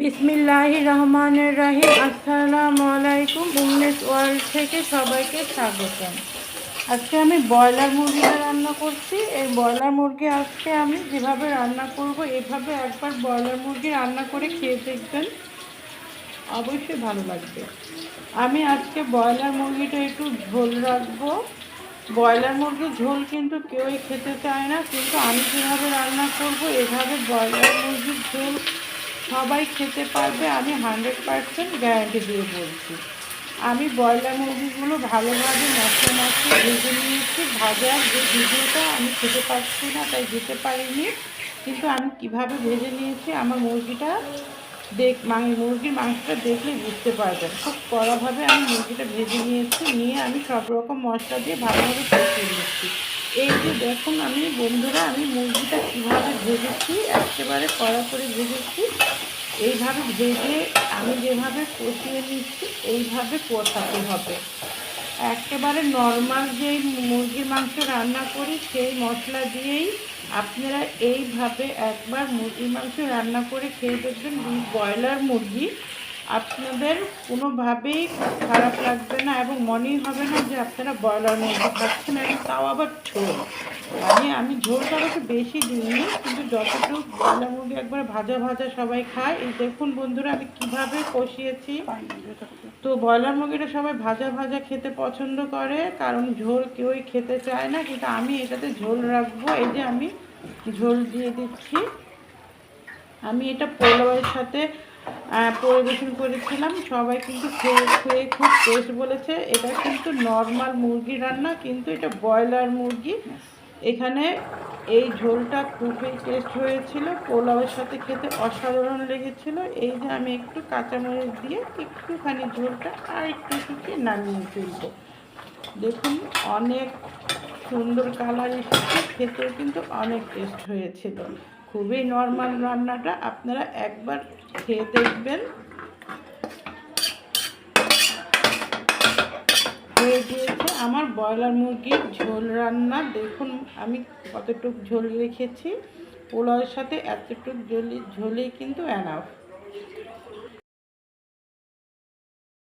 বিসমিল্লাহ রহমানের রাহিম। আসসালামু আলাইকুম উন্মেষ ওয়ার্ল্ড থেকে সবাইকে স্বাগতম। আজকে আমি ব্রয়লার মুরগিটা রান্না করছি। এই ব্রয়লার মুরগি আজকে আমি যেভাবে রান্না করব, এভাবে একবার ব্রয়লার মুরগি রান্না করে খেয়ে দেখবেন। অবশ্যই ভালো লাগবে। আমি আজকে ব্রয়লার মুরগিটা একটু ঝোল রাখব। ব্রয়লার মুরগির ঝোল কিন্তু কেউই খেতে চায় না, কিন্তু আমি যেভাবে রান্না করব, এভাবে ব্রয়লার মুরগির ঝোল সবাই খেতে পারবে, আমি হান্ড্রেড পারসেন্ট গ্যারান্টি দিয়ে বলছি। আমি ব্রয়লার মুরগিগুলো ভালোভাবে মশলা মশলা ভেজে নিয়েছি ভাজার যে ভিডিওটা আমি খেতে পারছি না, তাই দিতে পারিনি। কিন্তু আমি কীভাবে ভেজে নিয়েছি, আমার মুরগিটা দেখ, মাং, মুরগির মাংসটা দেখলে বুঝতে পারবেন খুব কড়াভাবে আমি মুরগিটা ভেজে নিয়েছি, নিয়ে আমি সব রকম মশলা দিয়ে ভালোভাবে যে দেখুন আমি, বন্ধুরা, আমি মুরগিটা কীভাবে ভেজেছি, একেবারে কড়া করে ভেজেছি। এইভাবে ভেজে আমি যেভাবে কষিয়ে নিচ্ছি, এইভাবে কষাতে হবে। একেবারে নর্মাল যেই মুরগির মাংস রান্না করি, সেই মশলা দিয়েই আপনারা এইভাবে একবার মুরগির মাংস রান্না করে খেয়ে দেখবেন ব্রয়লার মুরগি আপনাদের কোনোভাবেই খারাপ লাগবে না এবং মনেই হবে না যে আপনারা ব্রয়লার মুরগি খাচ্ছেন এবং তাও আবার ঝোল। মানে আমি ঝোলটা অবশ্য বেশি দিইনি, কিন্তু যতটুকু ব্রয়লার মুরগি একবার ভাজা ভাজা সবাই খায়। এই দেখুন বন্ধুরা, আমি কীভাবে কষিয়েছি। তো ব্রয়লার মুরগিটা সবাই ভাজা ভাজা খেতে পছন্দ করে, কারণ ঝোল কেউই খেতে চায় না। কিন্তু আমি এটাতে ঝোল রাখব। এই যে আমি ঝোল দিয়ে দিচ্ছি। আমি এটা পোলাওয়ের সাথে পরিবেশন করেছিলাম। সবাই কিন্তু খেয়ে খেয়ে খুব টেস্ট বলেছে। এটা কিন্তু নর্মাল মুরগি রান্না, কিন্তু এটা ব্রয়লার মুরগি। এখানে এই ঝোলটা খুবই টেস্ট হয়েছিল। পোলাওয়ের সাথে খেতে অসাধারণ লেগেছিল। এই যে আমি একটু কাঁচামরিচ দিয়ে একটুখানি ঝোলটা আর একটু শুকিয়ে নামিয়ে ফেলব। দেখুন, অনেক সুন্দর কালার এসেছে, খেতেও কিন্তু অনেক টেস্ট হয়েছিল খুবই নর্মাল রান্নাটা, আপনারা একবার খেয়ে দেখবেন। হয়ে গিয়েছে আমার ব্রয়লার মুরগির ঝোল রান্না। দেখুন, আমি কতটুকু ঝোল রেখেছি। পোলাওয়ের সাথে এতটুকু ঝোলি ঝোলেই কিন্তু অ্যানাফ